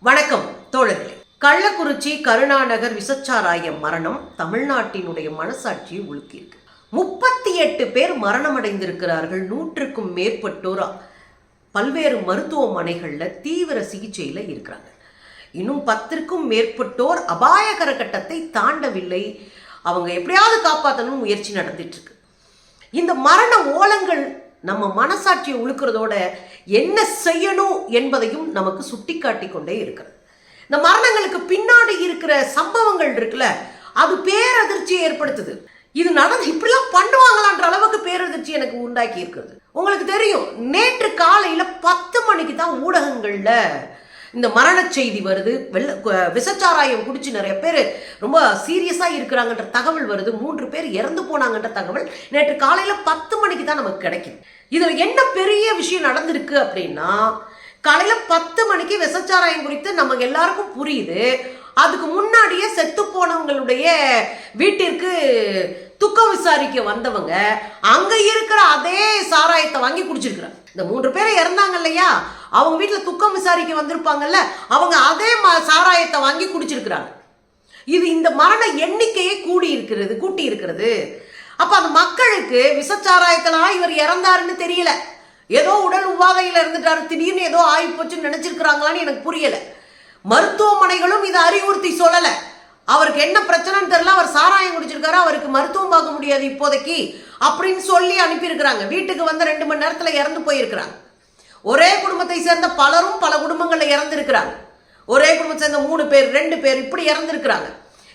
வணக்கம் தோழர்களே. கள்ளக்குறிச்சி கருணாநகர் விசச்சாராய மரணம் தமிழ்நாட்டினுடைய மனசாட்சியை உழுக்கியிருக்கு முப்பத்தி எட்டு பேர் மரணமடைந்திருக்கிறார்கள் நூற்றுக்கும் மேற்பட்டோர் பல்வேறு மருத்துவமனைகளில் தீவிர சிகிச்சையில் இருக்கிறாங்க. இன்னும் பத்திற்கும் மேற்பட்டோர் அபாயகர கட்டத்தை தாண்டவில்லை. அவங்க எப்படியாவது காப்பாற்றணும் முயற்சி நடந்துட்டு இருக்கு. இந்த மரண ஓலங்கள் நம்ம மனசாட்சியை உழுக்கிறதோட என்ன செய்யணும் என்பதையும் நமக்கு சுட்டிக்காட்டி கொண்டே இருக்கிறது. இந்த மரணங்களுக்கு பின்னாடி இருக்கிற சம்பவங்கள் இருக்குல்ல அது பேரதிர்ச்சியை ஏற்படுத்துது. இது நடந்து இப்படிலாம் பண்ணுவாங்களான்ற அளவுக்கு பேரதிர்ச்சி எனக்கு உண்டாக்கி இருக்கிறது. உங்களுக்கு தெரியும் நேற்று காலையில் பத்து மணிக்கு தான் ஊடகங்களில் இந்த மரண செய்தி வருது. வெள்ள விசச்சாராயம் விஷச்சாராயம் குடிச்சு நிறைய பேர் ரொம்ப சீரியஸாக இருக்கிறாங்கன்ற தகவல் வருது. மூன்று பேர் இறந்து போனாங்கன்ற தகவல் நேற்று காலையில் பத்து மணிக்கு தான் நமக்கு கிடைக்குது. இதில் என்ன பெரிய விஷயம் நடந்திருக்கு அப்படின்னா காலையில் பத்து மணிக்கு விஷச்சாராயம் குறித்து நமக்கு எல்லாருக்கும் புரியுது. அதுக்கு முன்னாடியே செத்து போனவங்களுடைய வீட்டிற்கு துக்கம் விசாரிக்க வந்தவங்க அங்க இருக்கிற அதே சாராயத்தை வாங்கி குடிச்சிருக்கிறாங்க. இந்த மூன்று பேரை இறந்தாங்க இல்லையா? அவங்க வீட்டில் துக்கம் விசாரிக்க வந்திருப்பாங்கல்ல அவங்க அதே ம- சாராயத்தை வாங்கி குடிச்சிருக்கிறாங்க. இது இந்த மரண எண்ணிக்கையே கூடி இருக்கிறது கூட்டி இருக்கிறது. அப்போ அந்த மக்களுக்கு விஷச்சாராயத்திலா இவர் இறந்தாருன்னு தெரியல. ஏதோ உடல் உபாதையில் இருந்துட்டாரு திடீர்னு ஏதோ ஆகி போச்சுன்னு நினைச்சிருக்கிறாங்களான்னு எனக்கு புரியல. மருத்துவமனைகளும் இதை அறிவுறுத்தி சொல்லலை. அவருக்கு என்ன பிரச்சனைன்னு தெரியல அவர் சாராயம் குடிச்சிருக்காரு அவருக்கு மருத்துவம் பார்க்க முடியாது இப்போதைக்கு அப்படின்னு சொல்லி அனுப்பியிருக்கிறாங்க. வீட்டுக்கு வந்து ரெண்டு மணி நேரத்தில் இறந்து போயிருக்கிறாங்க. ஒரே குடும்பத்தை சேர்ந்த பலரும் பல குடும்பங்களில் இறந்திருக்கிறாங்க. ஒரே குடும்பத்தை சேர்ந்த மூணு பேர் ரெண்டு பேர் இப்படி இறந்திருக்கிறாங்க.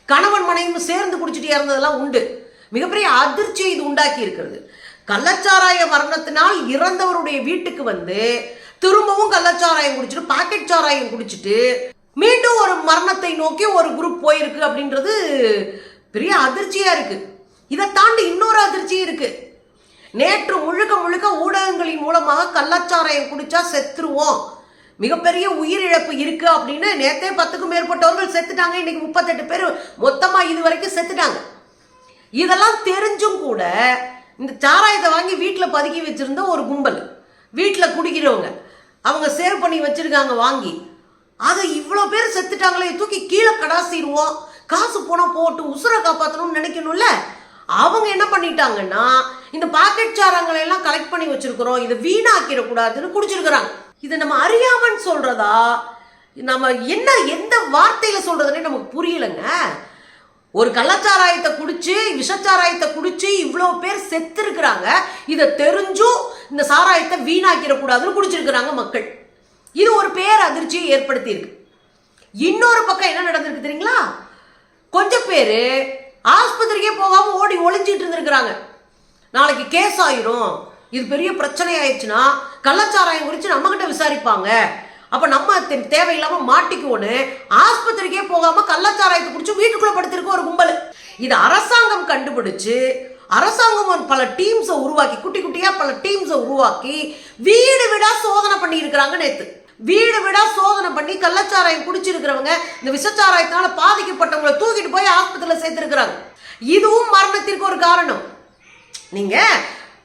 கணவன் மனைவியும் சேர்ந்து குடிச்சிட்டு இறந்ததெல்லாம் உண்டு. மிகப்பெரிய அதிர்ச்சியை இது உண்டாக்கி இருக்கிறது. கள்ளச்சாராய மரணத்தினால் இறந்தவருடைய வீட்டுக்கு வந்து திரும்பவும் கள்ளச்சாராயம் குடிச்சிட்டு பாக்கெட் சாராயம் குடிச்சிட்டு மீண்டும் ஒரு மரணத்தை நோக்கி ஒரு குரூப் போயிருக்கு அப்படின்றது பெரிய அதிர்ச்சியா இருக்கு. இதை தாண்டி இன்னொரு அதிர்ச்சி இருக்குது நேற்று முழுக்க முழுக்க ஊடகங்களின் மூலமாக கள்ளச்சாராயம் குடிச்சா செத்துருவோம். மிகப்பெரிய உயிரிழப்பு இருக்கு அப்படின்னு நேத்தே பத்துக்கும் மேற்பட்டவர்கள் செத்துட்டாங்க. இன்னைக்கு முப்பத்தெட்டு பேர் மொத்தமா இது வரைக்கும் செத்துட்டாங்க. இதெல்லாம் தெரிஞ்சும் கூட இந்த சாராயத்தை வாங்கி வீட்டில் பதுக்கி வச்சிருந்த ஒரு கும்பல் வீட்டில் குடிக்கிறவங்க அவங்க சேவ் பண்ணி வச்சிருக்காங்க வாங்கி. அதை இவ்வளோ பேர் செத்துட்டாங்களே தூக்கி கீழே கடாசிடுவோம். காசு போனால் போட்டு உசுரை காப்பாற்றணும்னு நினைக்கணும்ல? அவங்க என்ன பண்ணிட்டாங்கன்னா இந்த பாக்கெட் சாராங்களை எல்லாம் கலெக்ட் பண்ணி வச்சிருக்கிறோம். இதை வீணாக்கிடக்கூடாதுன்னு குடிச்சிருக்கிறாங்க. இதை நம்ம அறியாமன்னு சொல்றதா நம்ம என்ன எந்த வார்த்தையில சொல்றதுன்னே நமக்கு புரியலங்க. ஒரு கள்ளச்சாராயத்தை குடிச்சு விஷச்சாராயத்தை குடிச்சு இவ்வளோ பேர் செத்து இருக்கிறாங்க இதை தெரிஞ்சும் இந்த சாராயத்தை வீணாக்கிடக்கூடாதுன்னு குடிச்சிருக்கிறாங்க மக்கள். இது ஒரு பேர் அதிர்ச்சியை ஏற்படுத்தியிருக்கு. இன்னொரு பக்கம் என்ன நடந்திருக்கு தெரியுங்களா? கொஞ்சம் பேர் ஆஸ்பத்திரிக்கே போகாம ஓடி ஒளிஞ்சிட்டு இருந்திருக்கிறாங்க. நாளைக்கு கேஸ் ஆயிரும். இது பெரிய பிரச்சனை ஆயிடுச்சுன்னா கள்ளச்சாராயம் குறித்து நம்மக்கிட்ட விசாரிப்பாங்க. அப்ப நம்ம தே- தேவையில்லாம மாட்டிக்குவோன்னு ஆஸ்பத்திரிக்கே போகாம கள்ளச்சாராயத்தை குடிச்சு வீட்டுக்குள்ள படுத்திருக்க ஒரு கும்பல். இது அரசாங்கம் கண்டுபிடிச்சு அரசாங்கம் பல டீம்ஸை உருவாக்கி குட்டி குட்டியா பல டீம்ஸை உருவாக்கி வீடு வீடா சோதனை பண்ணி இருக்கிறாங்க வீடு வீடா சோதனை பண்ணி கள்ளச்சாராயம் குடிச்சிருக்கிறவங்க இந்த விஷச்சாராயத்தினால பாதிக்கப்பட்டவங்களை தூக்கிட்டு போய் ஆஸ்பத்திரியில் சேர்த்திருக்கிறாங்க. இதுவும் மரணத்திற்கு ஒரு காரணம். நீங்க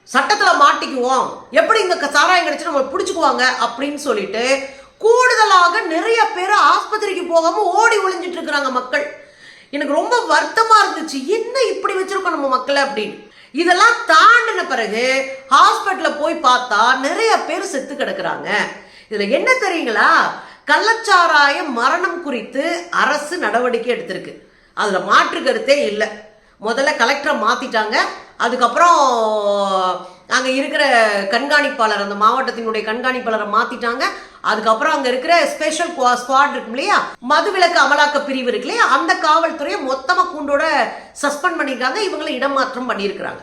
சட்டத்தில் மாட்டிக்குவோம். எப்படி இந்த சாராயம் கிடைச்சு நம்ம பிடிச்சிக்குவாங்க அப்படின்னு சொல்லிட்டு கூடுதலாக நிறைய பேர் ஆஸ்பத்திரிக்கு போகாம ஓடி ஒளிஞ்சிட்டு இருக்கிறாங்க மக்கள். எனக்கு ரொம்ப வருத்தமா இருந்துச்சு. என்ன இப்படி வச்சிருக்கோம் நம்ம மக்களை அப்படின்னு. இதெல்லாம் தாண்டின பிறகு ஹாஸ்பிட்டலில் போய் பார்த்தா நிறைய பேர் செத்து கிடக்குறாங்க. இதுல என்ன தெரியுங்களா? கள்ளச்சாராய மரணம் குறித்து அரசு நடவடிக்கை எடுத்திருக்கு. அதுல மாற்று கருத்தே இல்லை. முதல்ல கலெக்டரை மாத்திட்டாங்க. அதுக்கப்புறம் அங்கே இருக்கிற கண்காணிப்பாளர் அந்த மாவட்டத்தினுடைய கண்காணிப்பாளரை மாத்திட்டாங்க. அதுக்கப்புறம் அங்க இருக்கிற ஸ்பெஷல் ஸ்குவாட் இருக்கும் இல்லையா? மதுவிலக்கு அமலாக்க பிரிவு இருக்கு இல்லையா? அந்த காவல்துறையை மொத்தமா கூண்டோட சஸ்பெண்ட் பண்ணியிருக்காங்க. இவங்களை இடமாற்றம் பண்ணியிருக்கிறாங்க.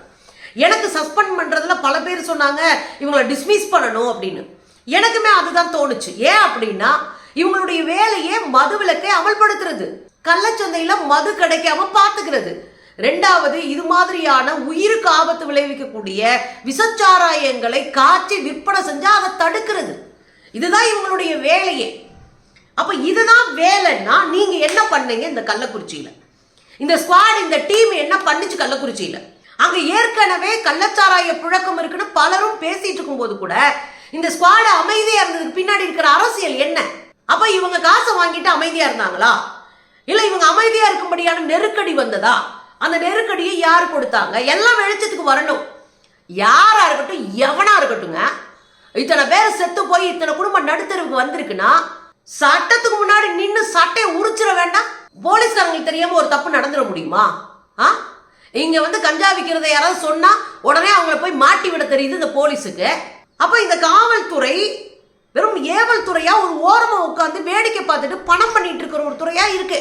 எனக்கு சஸ்பெண்ட் பண்றதுல பல பேர் சொன்னாங்க இவங்களை டிஸ்மிஸ் பண்ணணும் அப்படின்னு. எனக்குமே அதுதான் தோணுச்சு. ஏன் அப்படின்னா இவங்களுடைய வேலையே மதுவிலக்கை அமல்படுத்துறது. கள்ளச்சந்தையில மது கிடைக்காம பாத்துக்கிறது ரெண்டாவது இது மாதிரியான உயிருக்கு ஆபத்து விளைவிக்கக்கூடிய விசச்சாராயங்களை காய்ச்சி விற்பனை செஞ்சா அதை தடுக்கிறது. இதுதான் இவங்களுடைய வேலையே. அப்ப இதுதான் வேலைன்னா நீங்க என்ன பண்ணீங்க இந்த கள்ளக்குறிச்சியில? இந்த ஸ்குவாட் இந்த டீம் என்ன பண்ணுச்சு கள்ளக்குறிச்சியில? அங்க ஏற்கனவே கள்ளச்சாராய புழக்கம் இருக்குன்னு பலரும் பேசிட்டு இருக்கும்போது கூட இந்த ஸ்குவாட் அமைதியா இருந்ததுக்கு பின்னாடி இருக்கிற அரசியல் என்ன? அப்ப இவங்க காசை வாங்கிட்டு அமைதியா இருந்தாங்களா? இல்ல இவங்க அமைதியா இருக்கும்படியான நெருக்கடி வந்ததா? அந்த நெருக்கடியை யார் கொடுத்தாங்க? எல்லாம் வெளிச்சத்துக்கு வரணும். யாரா இருக்கட்டும் எவனா இருக்கட்டுங்க இத்தனை பேர் செத்து போய் இத்தனை குடும்பம் நடுத்தருக்கு வந்திருக்குன்னா சட்டத்துக்கு முன்னாடி நின்று சட்டையை உரிச்சிட வேண்டாம். போலீஸ்காரங்களுக்கு தெரியாம ஒரு தப்பு நடந்துட முடியுமா? ஆ? இங்க வந்து கஞ்சா விற்கிறத யாராவது சொன்னா உடனே அவங்கள போய் மாட்டி விட தெரியுது இந்த போலீஸுக்கு. அப்போ இந்த காவல்துறை வெறும் ஏவல் துறையா ஒரு ஓரமா உட்காந்து வேடிக்கை பார்த்துட்டு பணம் பண்ணிட்டு இருக்கிற ஒரு துறையா இருக்கு.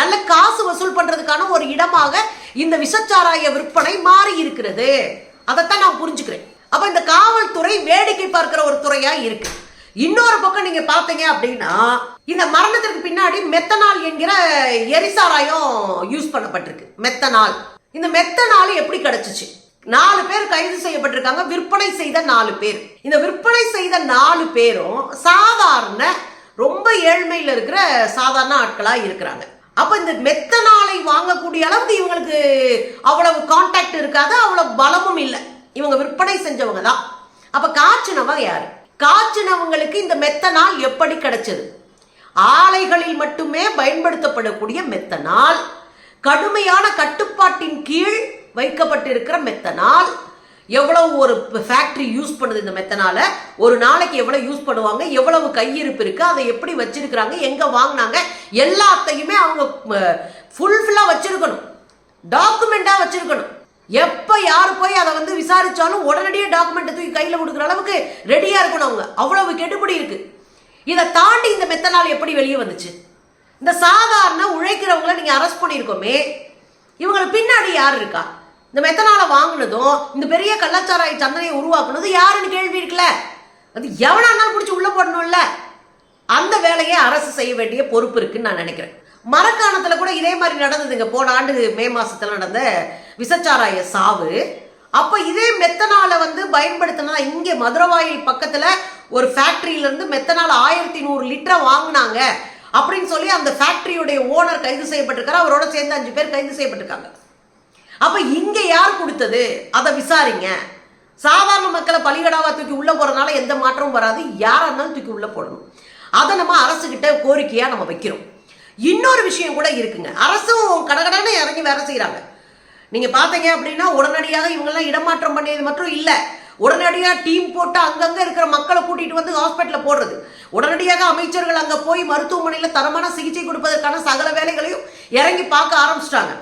நல்ல காசு வசூல் பண்றதுக்கான ஒரு இடமாக இந்த விஷச்சாராய விற்பனை மாறி இருக்கிறது. அதைத்தான் நான் புரிஞ்சுக்கிறேன். அப்ப இந்த காவல்துறை வேடிக்கை பார்க்கிற ஒரு துறையா இருக்கு. இன்னொரு பக்கம் நீங்க பார்த்தீங்க அப்படின்னா இந்த மரணத்திற்கு பின்னாடி மெத்தனால் என்கிற எரிசாராயம் யூஸ் பண்ணப்பட்டிருக்கு. மெத்தனால். இந்த மெத்தனால் எப்படி கிடைச்சிச்சு? நாலு பேர் கைது செய்யப்பட்டிருக்காங்க. விற்பனை செய்த நாலு பேர். இந்த விற்பனை செய்த நாலு பேரும் சாதாரண ரொம்ப ஏழ்மையில் இருக்கிற சாதாரண ஆட்களா இருக்கிறாங்க. அப்ப இந்த மெத்தனாலை வாங்கக்கூடிய அளவுக்கு இவங்களுக்கு அவ்வளவு கான்டாக்ட் இருக்காது அவ்வளவு பலமும் இல்லை. இவங்க விற்பனை செஞ்சவங்க தான். அப்ப காய்ச்சினவங்க யாரு? காய்ச்சினவங்களுக்கு இந்த மெத்தனால் எப்படி கிடைச்சது? ஆலைகளில் மட்டுமே பயன்படுத்தப்படக்கூடிய மெத்தனால் கடுமையான கட்டுப்பாட்டின் கீழ் வைக்கப்பட்டிருக்கிற மெத்தனால். எவ்வளவு ஒரு ஃபேக்டரி யூஸ் பண்ணுது இந்த மெத்தனால? ஒரு நாளைக்கு எவ்வளவு யூஸ் பண்ணுவாங்க? எவ்வளவு கையிருப்பு இருக்கு? அதை எப்படி வச்சிருக்கிறாங்க? எங்க வாங்கினாங்க? எல்லாத்தையுமே அவங்க ஃபுல்ஃபில்லா வச்சிருக்கணும். டாக்குமெண்டா வச்சிருக்கணும். எப்ப யார் போய் அதை வந்து விசாரிச்சாலும் உடனடியே டாக்குமெண்ட் தூக்கி கையில கொடுக்குற அளவுக்கு ரெடியா இருக்கணும் அவங்க. அவ்வளவு கெடுபடி இருக்கு. இதை தாண்டி இந்த மெத்தனால் எப்படி வெளியே வந்துச்சு? இந்த சாதாரண உழைக்கிறவங்களை நீங்க அரெஸ்ட் பண்ணியிருக்கோமே. இவங்களுக்கு பின்னாடி யார் இருக்கா? இந்த மெத்தனால வாங்கினதும் இந்த பெரிய கள்ளச்சாராய சந்தனையை உருவாக்குனது யாருன்னு கேள்வி இருக்குல்ல? அது எவனானாலும் பிடிச்சி உள்ள போடணும்ல? அந்த வேலையை அரசு செய்ய வேண்டிய பொறுப்பு இருக்குன்னு நான் நினைக்கிறேன். மரக்காணத்துல கூட இதே மாதிரி நடந்ததுங்க. போன ஆண்டு மே மாசத்துல நடந்த விசச்சாராய சாவு. அப்ப இதே மெத்தனால வந்து பயன்படுத்தினா இங்கே மதுரவாயில் பக்கத்துல ஒரு ஃபேக்டரியில இருந்து மெத்தனால் ஆயிரத்தி நூறு லிட்டரை வாங்கினாங்க. அப்படின்னு சொல்லி அந்த ஃபேக்டரியுடைய ஓனர் கைது செய்யப்பட்டிருக்காரு. அவரோட சேர்ந்து அஞ்சு பேர் கைது செய்யப்பட்டிருக்காங்க. அப்போ இங்கே யார் கொடுத்தது? அதை விசாரிங்க. சாதாரண மக்களை பலிகடாவாக தூக்கி உள்ளே போகிறனால எந்த மாற்றமும் வராது. யாராக இருந்தாலும் தூக்கி உள்ளே போடணும். அதை நம்ம அரசுக்கிட்ட கோரிக்கையாக நம்ம வைக்கிறோம். இன்னொரு விஷயம் கூட இருக்குங்க. அரசும் கடகடன்னு இறங்கி வேலை செய்கிறாங்க நீங்கள் பார்த்தீங்க அப்படின்னா உடனடியாக இவங்கெல்லாம் இடமாற்றம் பண்ணியது மட்டும் இல்லை. உடனடியாக டீம் போட்டு அங்கங்கே இருக்கிற மக்களை கூட்டிகிட்டு வந்து ஹாஸ்பிட்டலில் போடுறது. உடனடியாக அமைச்சர்கள் அங்கே போய் மருத்துவமனையில் தரமான சிகிச்சை கொடுப்பதற்கான சகல வேலைகளையும் இறங்கி பார்க்க ஆரம்பிச்சிட்டாங்க.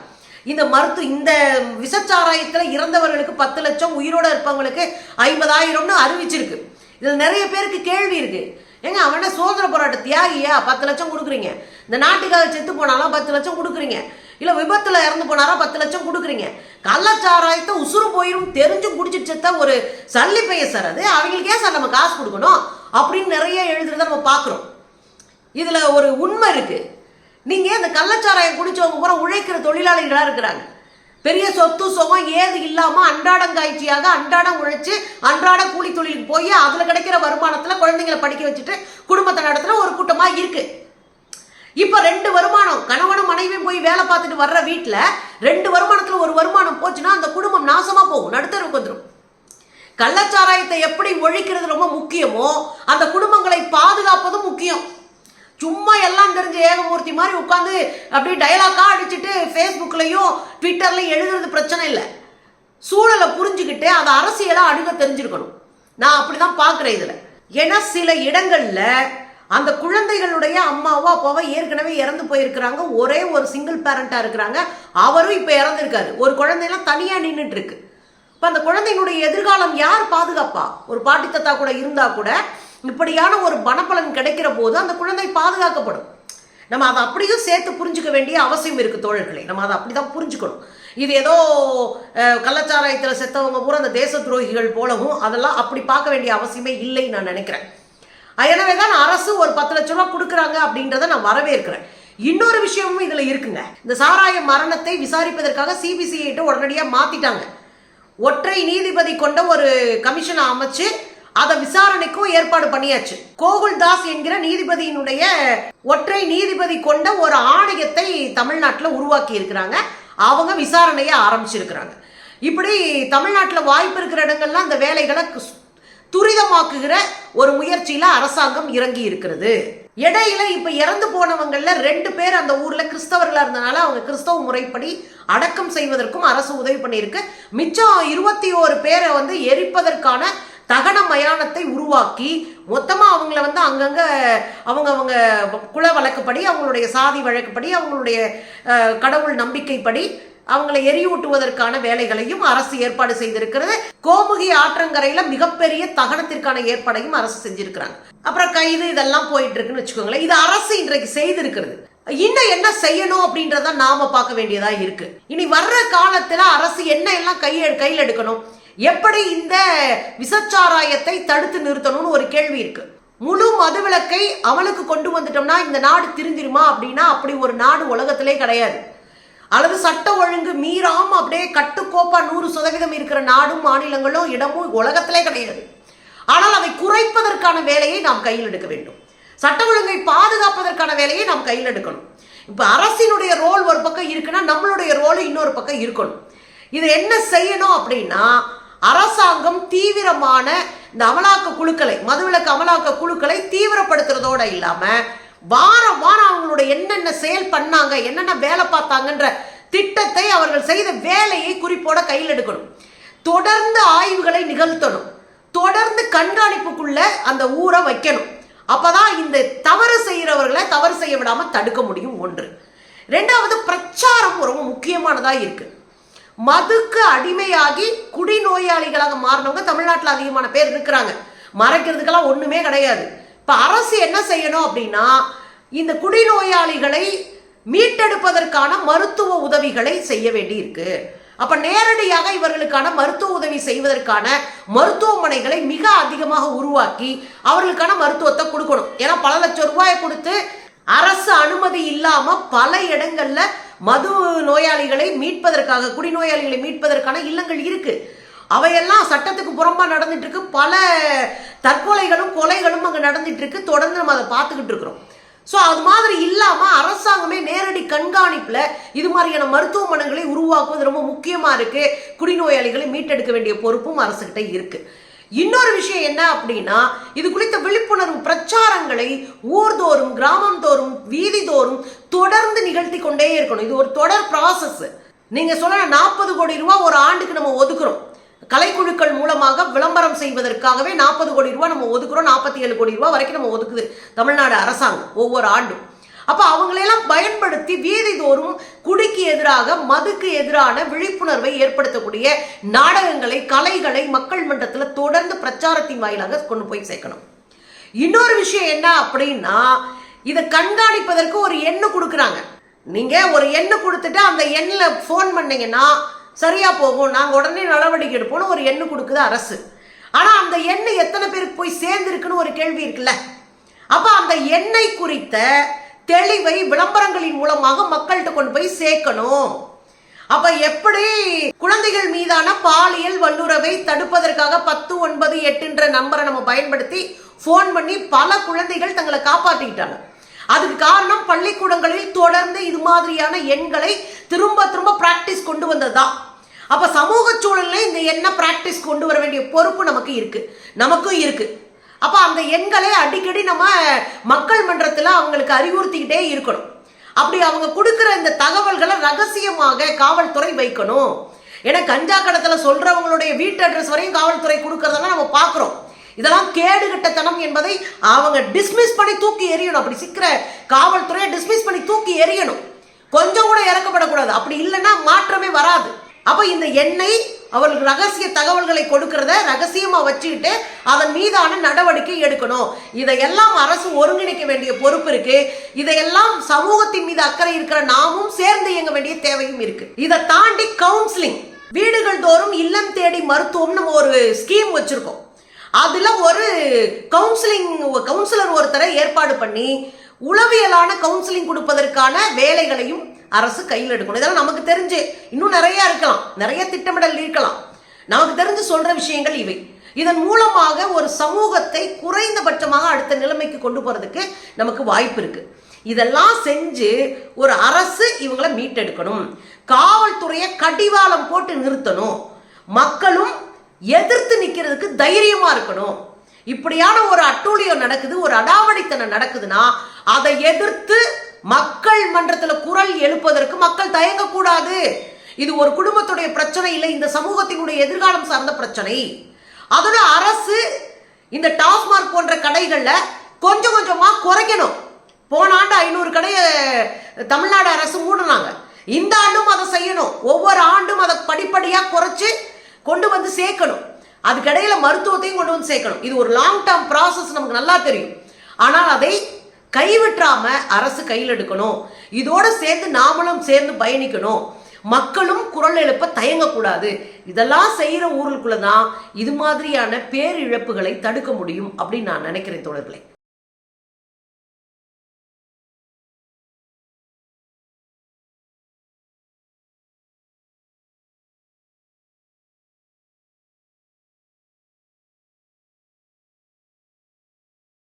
இந்த மருத்துவ இந்த விசச்சாராயத்தில் இறந்தவர்களுக்கு பத்து லட்சம் உயிரோட இருப்பவங்களுக்கு ஐம்பதாயிரம்னு அறிவிச்சிருக்கு. இதில் நிறைய பேருக்கு கேள்வி இருக்கு. ஏங்க அவன சுதந்திர போராட்ட தியாகியா பத்து லட்சம் கொடுக்குறீங்க. இந்த நாட்டுக்காக செத்து போனாலும் பத்து லட்சம் கொடுக்குறீங்க. இல்லை விபத்தில் இறந்து போனாரா பத்து லட்சம் கொடுக்குறீங்க. கள்ளச்சாராயத்தை உசுறு போயிரும் தெரிஞ்சும் குடிச்சிட்டு செத்த ஒரு சல்லி பைய சார் அது. அவங்களுக்கே சார் நம்ம காசு கொடுக்கணும்? அப்படின்னு நிறைய எழுதுறத நம்ம பார்க்குறோம். இதில் ஒரு உண்மை இருக்குது நீங்கள் இந்த கள்ளச்சாராயம் குடிச்சவங்க பூரா உழைக்கிற தொழிலாளிகளாக இருக்கிறாங்க. பெரிய சொத்து சுகம் ஏது இல்லாமல் அன்றாடம் காய்ச்சியாக அன்றாடம் உழைச்சி அன்றாட கூலி தொழிலுக்கு போய் அதில் கிடைக்கிற வருமானத்தில் குழந்தைங்களை படிக்க வச்சுட்டு குடும்பத்தை நடத்துகிற ஒரு கூட்டமாக இருக்குது இப்போ ரெண்டு வருமானம் கணவனும் மனைவியும் போய் வேலை பார்த்துட்டு வர்ற வீட்டில் ரெண்டு வருமானத்தில் ஒரு வருமானம் போச்சுன்னா அந்த குடும்பம் நாசமாக போகும் நடுத்தருக்கு வந்துடும் கள்ளச்சாராயத்தை எப்படி ஒழிக்கிறது ரொம்ப முக்கியமோ அந்த குடும்பங்களை பாதுகாப்பதும் முக்கியம். சும்மா எல்லாம் தெரிஞ்ச ஏகமூர்த்தி மாதிரி உட்காந்து அப்படியே டயலாக்காக அடிச்சுட்டு ஃபேஸ்புக்லையும் ட்விட்டர்லையும் எழுதுறது பிரச்சனை இல்லை. சூழலை புரிஞ்சுக்கிட்டு அதை அரசியலாக அணுக தெரிஞ்சிருக்கணும். நான் அப்படி தான் பார்க்குறேன் இதில். ஏன்னா சில இடங்களில் அந்த குழந்தைகளுடைய அம்மாவோ அப்பாவோ ஏற்கனவே இறந்து போயிருக்கிறாங்க. ஒரே ஒரு சிங்கிள் பேரண்டாக இருக்கிறாங்க. அவரும் இப்போ இறந்துருக்காரு. ஒரு குழந்தையெல்லாம் தனியாக நின்றுட்டு இருக்கு. இப்போ அந்த குழந்தையினுடைய எதிர்காலம் யார் பாதுகாப்பா? ஒரு பாட்டி தத்தா கூட இருந்தால் கூட இப்படியான ஒரு பணப்பலன் கிடைக்கிற போது அந்த குழந்தை பாதுகாக்கப்படும். நம்ம அதை அப்படியும் சேர்த்து புரிஞ்சுக்க வேண்டிய அவசியம் இருக்குது தோழர்களே. நம்ம அதை அப்படி தான் புரிஞ்சுக்கணும். இது ஏதோ கள்ளச்சாராயத்தில் செத்தவங்க பூரா அந்த தேச துரோகிகள் போலவும் அதெல்லாம் அப்படி பார்க்க வேண்டிய அவசியமே இல்லைன்னு நான் நினைக்கிறேன். எனவே தான் அரசு ஒரு பத்து லட்ச ரூபா கொடுக்குறாங்க அப்படின்றத நான் வரவேற்கிறேன். இன்னொரு விஷயமும் இதில் இருக்குங்க. இந்த சாராய மரணத்தை விசாரிப்பதற்காக சிபிசிஐட்ட உடனடியாக மாற்றிட்டாங்க ஒற்றை நீதிபதி கொண்ட ஒரு கமிஷனை அமைச்சு அதை விசாரணைக்கும் ஏற்பாடு பண்ணியாச்சு. கோகுல்தாஸ் என்கிற நீதிபதியினுடைய ஒற்றை நீதிபதி கொண்ட ஒரு ஆணையத்தை தமிழ்நாட்டில் உருவாக்கி இருக்கிறாங்க. அவங்க விசாரணையை ஆரம்பிச்சிருக்கிறாங்க. இப்படி தமிழ்நாட்டில் வாய்ப்பு இருக்கிற இடங்கள்லாம் அந்த வேலைகளை துரிதமாக்குகிற ஒரு முயற்சியில அரசாங்கம் இறங்கி இருக்கிறது. இடையில இப்ப இறந்து போனவங்கள ரெண்டு பேர் அந்த ஊர்ல கிறிஸ்தவர்களா இருந்தனால அவங்க கிறிஸ்தவ முறைப்படி அடக்கம் செய்வதற்கும் அரசு உதவி பண்ணியிருக்கு. மிச்சம் இருபத்தி ஓரு பேரை வந்து எரிப்பதற்கான தகன மயானத்தை உருவாக்கி மொத்தமா அவங்கள வந்து அங்கங்க அவங்க அவங்க குல வழக்கப்படி அவங்களுடைய சாதி வழக்கப்படி அவங்களுடைய கடவுள் நம்பிக்கைப்படி அவங்களை எரியூட்டுவதற்கான வேலைகளையும் அரசு ஏற்பாடு செய்திருக்கிறது. கோமுகி ஆற்றங்கரையில மிகப்பெரிய தகனத்திற்கான ஏற்பாடையும் அரசு செஞ்சிருக்கிறாங்க. அப்புறம் கைது இதெல்லாம் போயிட்டு இருக்குன்னு வச்சுக்கோங்களேன். இது அரசு இன்றைக்கு செய்திருக்கிறது. இன்னும் என்ன செய்யணும் அப்படின்றத நாம பார்க்க வேண்டியதா இருக்கு. இனி வர்ற காலத்துல அரசு என்ன எல்லாம் கைய கையில் எடுக்கணும்? எப்படி இந்த விசச்சாராயத்தை தடுத்து நிறுத்தணும்னு ஒரு கேள்வி இருக்கு. முழு மதுவிலக்கை அமலுக்கு கொண்டு வந்துட்டோம்னா இந்த நாடு திருந்திருமா அப்படின்னா அப்படி ஒரு நாடு உலகத்திலே கிடையாது. அல்லது சட்ட ஒழுங்கு மீறாம அப்படியே கட்டுக்கோப்பா நூறு சதவீதம் இருக்கிற நாடும் மாநிலங்களும் இடமும் உலகத்திலே கிடையாது. ஆனால் அதை குறைப்பதற்கான வேலையை நாம் கையில் எடுக்க வேண்டும். சட்ட ஒழுங்கை பாதுகாப்பதற்கான வேலையை நாம் கையில் எடுக்கணும். இப்போ அரசினுடைய ரோல் ஒரு பக்கம் இருக்குன்னா நம்மளுடைய ரோல் இன்னொரு பக்கம் இருக்கணும். இது என்ன செய்யணும் அப்படின்னா அரசாங்கம் தீவிரமான இந்த அமலாக்க குழுக்களை மதுவிலக்கு அமலாக்க குழுக்களை தீவிரப்படுத்துறதோட இல்லாம வாரம் வாரம் அவங்களோட என்னென்ன செயல் பண்ணாங்க என்னென்ன வேலை பார்த்தாங்கன்ற திட்டத்தை அவர்கள் செய்த வேலையை குறிப்போட கையில் எடுக்கணும். தொடர்ந்து ஆய்வுகளை நிகழ்த்தணும். தொடர்ந்து கண்காணிப்புக்குள்ள அந்த ஊரை வைக்கணும். அப்பதான் இந்த தவறு செய்கிறவர்களை தவறு செய்ய விடாம தடுக்க முடியும் ஒன்று. ரெண்டாவது பிரச்சாரம் ரொம்ப முக்கியமானதா இருக்குது மதுக்கு அடிமையாகி குடிநோயாளிகளாக மாறினவங்க தமிழ்நாட்டில் அதிகமான பேர் இருக்கிறாங்க. மறைக்கிறதுக்கெல்லாம் ஒன்றுமே கிடையாது. இப்போ அரசு என்ன செய்யணும் அப்படின்னா இந்த குடிநோயாளிகளை மீட்டெடுப்பதற்கான மருத்துவ உதவிகளை செய்ய வேண்டி இருக்கு அப்ப நேரடியாக இவர்களுக்கான மருத்துவ உதவி செய்வதற்கான மருத்துவமனைகளை மிக அதிகமாக உருவாக்கி அவர்களுக்கான மருத்துவத்தை கொடுக்கணும். ஏன்னா பல லட்சம் ரூபாயை கொடுத்து அரசு அனுமதி இல்லாம பல இடங்கள்ல மது நோயாளிகளை மீட்பதற்காக குடிநோயாளிகளை மீட்பதற்கான இல்லங்கள் இருக்கு. அவையெல்லாம் சட்டத்துக்கு புறம்பா நடந்துட்டு இருக்கு. பல தற்கொலைகளும் கொலைகளும் அங்கே நடந்துட்டு இருக்கு. தொடர்ந்து நம்ம அதை பார்த்துக்கிட்டு இருக்கிறோம். ஸோ அது மாதிரி இல்லாம அரசாங்கமே நேரடி கண்காணிப்புல இது மாதிரியான மருத்துவமனைகளை உருவாக்குவது ரொம்ப முக்கியமா இருக்கு. குடிநோயாளிகளை மீட்டெடுக்க வேண்டிய பொறுப்பும் அரசுகிட்ட இருக்குது இன்னொரு விஷயம் என்ன அப்படின்னா இது குறித்த விழிப்புணர்வு பிரச்சாரங்களை ஊர்தோறும் கிராமம் தோறும் வீதி தோறும் தொடர்ந்து நிகழ்த்தி கொண்டே இருக்கணும். இது ஒரு தொடர் ப்ராசஸ் நீங்க சொல்ல நாற்பது கோடி ரூபாய் ஒரு ஆண்டுக்கு நம்ம ஒதுக்குறோம். கலைக்குழுக்கள் மூலமாக விளம்பரம் செய்வதற்காகவே நாற்பது கோடி ரூபாய் நம்ம ஒதுக்குறோம். நாற்பத்தி ஏழு கோடி ரூபாய் வரைக்கும் நம்ம ஒதுக்குது தமிழ்நாடு அரசாங்கம் ஒவ்வொரு ஆண்டும். அப்போ அவங்களையெல்லாம் பயன்படுத்தி வீதிதோறும் குடிக்கு எதிராக மதுக்கு எதிரான விழிப்புணர்வை ஏற்படுத்தக்கூடிய நாடகங்களை கலைகளை மக்கள் மன்றத்தில் தொடர்ந்து பிரச்சாரத்தின் வாயிலாக கொண்டு போய் சேர்க்கணும். இன்னொரு விஷயம் என்ன அப்படின்னா இதை கண்காணிப்பதற்கு ஒரு எண்ணு கொடுக்குறாங்க. நீங்கள் ஒரு எண்ணு கொடுத்துட்டு அந்த எண்ணில் ஃபோன் பண்ணீங்கன்னா சரியாக போகும். நாங்கள் உடனே நடவடிக்கை எடுப்போம்னு ஒரு எண்ணு கொடுக்குது அரசு. ஆனால் அந்த எண்ணு எத்தனை பேருக்கு போய் சேர்ந்துருக்குன்னு ஒரு கேள்வி இருக்குல்ல. அப்போ அந்த எண்ணெய் குறித்த தெளிவை விளம்பரங்களின் மூலமாக மக்கள்கிட்ட கொண்டு போய் சேர்க்கணும். அப்ப எப்படி குழந்தைகள் மீதான பாலியல் வல்லுறவை தடுப்பதற்காக பத்து ஒன்பது எட்டுன்ற நம்பரை நம்ம பயன்படுத்தி ஃபோன் பண்ணி பல குழந்தைகள் தங்களை காப்பாற்றிக்கிட்டாங்க அதுக்கு காரணம் பள்ளிக்கூடங்களில் தொடர்ந்து இது மாதிரியான எண்களை திரும்ப திரும்ப பிராக்டிஸ் கொண்டு வந்ததுதான். அப்ப சமூக சூழல்ல இந்த என்ன பிராக்டிஸ் கொண்டு வர வேண்டிய பொறுப்பு நமக்கு இருக்கு. நமக்கும் இருக்கு. அப்போ அந்த எண்களை அடிக்கடி நம்ம மக்கள் மன்றத்தில் அவங்களுக்கு அறிவுறுத்திக்கிட்டே இருக்கணும். அப்படி அவங்க கொடுக்குற இந்த தகவல்களை ரகசியமாக காவல்துறை வைக்கணும். ஏன்னா கஞ்சா கடத்தில் சொல்கிறவங்களுடைய வீட்டு அட்ரஸ் வரையும் காவல்துறை கொடுக்கறதெல்லாம் நம்ம பார்க்குறோம் இதெல்லாம் கேடுகட்டத்தனம் என்பதை அவங்க டிஸ்மிஸ் பண்ணி தூக்கி எறியணும். அப்படி சிக்கிற காவல்துறையை டிஸ்மிஸ் பண்ணி தூக்கி எறியணும். கொஞ்சம் கூட இறக்கப்படக்கூடாது. அப்படி இல்லைன்னா மாற்றமே வராது. அப்ப இந்த எண்ணெய் அவர்களுக்கு ரகசிய தகவல்களை கொடுக்கறத ரகசியமா வச்சுக்கிட்டு அதன் மீதான நடவடிக்கை எடுக்கணும். இதையெல்லாம் அரசு ஒருங்கிணைக்க வேண்டிய பொறுப்பு இருக்கு. இதையெல்லாம் சமூகத்தின் மீது அக்கறை இருக்கிற நாமும் சேர்ந்து இயங்க வேண்டிய தேவையும் இருக்கு. இதை தாண்டி கவுன்சிலிங் வீடுகள் தோறும் இல்லம் தேடி மருத்துவம் நம்ம ஒரு ஸ்கீம் வச்சிருக்கோம். அதுல ஒரு கவுன்சிலிங் கவுன்சிலர் ஒருத்தரை ஏற்பாடு பண்ணி உளவியலான கவுன்சிலிங் கொடுப்பதற்கான வேலைகளையும் அரசு கையில் எடுக்கணும். இதெல்லாம் நமக்கு தெரிஞ்சு இன்னும் நிறைய இருக்கலாம். நிறைய திட்டமிடல் இருக்கலாம். நமக்கு தெரிஞ்சு சொல்ற விஷயங்கள் இவை. இதன் மூலமாக ஒரு சமூகத்தை குறைந்தபட்சமாக அடுத்த நிலைமைக்கு கொண்டு போறதுக்கு நமக்கு வாய்ப்பு இருக்கு. இதெல்லாம் செஞ்சு ஒரு அரசு இவங்களை மீட்டெடுக்கணும். காவல்துறையை கடிவாளம் போட்டு நிறுத்தணும். மக்களும் எதிர்த்து நிற்கிறதுக்கு தைரியமா இருக்கணும். இப்படியான ஒரு அட்டூழியம் நடக்குது ஒரு அடாவடித்தனம் நடக்குதுன்னா அதை எதிர்த்து மக்கள் மன்றத்தில் குரல் எழுப்பதற்கு மக்கள் தயங்கக்கூடாது. இது ஒரு குடும்பத்துடைய பிரச்சனை இல்லை இந்த சமூகத்தினுடைய எதிர்காலம் சார்ந்த பிரச்சனை. அதோட அரசு இந்த டாஸ்மார்க் போன்ற கடைகளில் கொஞ்சம் கொஞ்சமாக குறைக்கணும். போன ஆண்டு ஐநூறு கடையை தமிழ்நாடு அரசு மூடினாங்க. இந்த ஆண்டும் அதை செய்யணும். ஒவ்வொரு ஆண்டும் அதை படிப்படியாக குறைச்சி கொண்டு வந்து சேர்க்கணும். அதுக்கிடையில் மருத்துவத்தையும் கொண்டு வந்து சேர்க்கணும். இது ஒரு லாங் டேர்ம் ப்ராசஸ் நமக்கு நல்லா தெரியும். ஆனால் அதை கைவிட்டுறாம அரசு கையில் எடுக்கணும். இதோட சேர்ந்து நாமளும் சேர்ந்து பயணிக்கணும். மக்களும் குரல் எழுப்ப தயங்கக்கூடாது. இதெல்லாம் செய்கிற ஊருக்குள்ள தான் இது மாதிரியான பேரிழப்புகளை தடுக்க முடியும் அப்படின்னு நான் நினைக்கிறேன் தோழர்களே.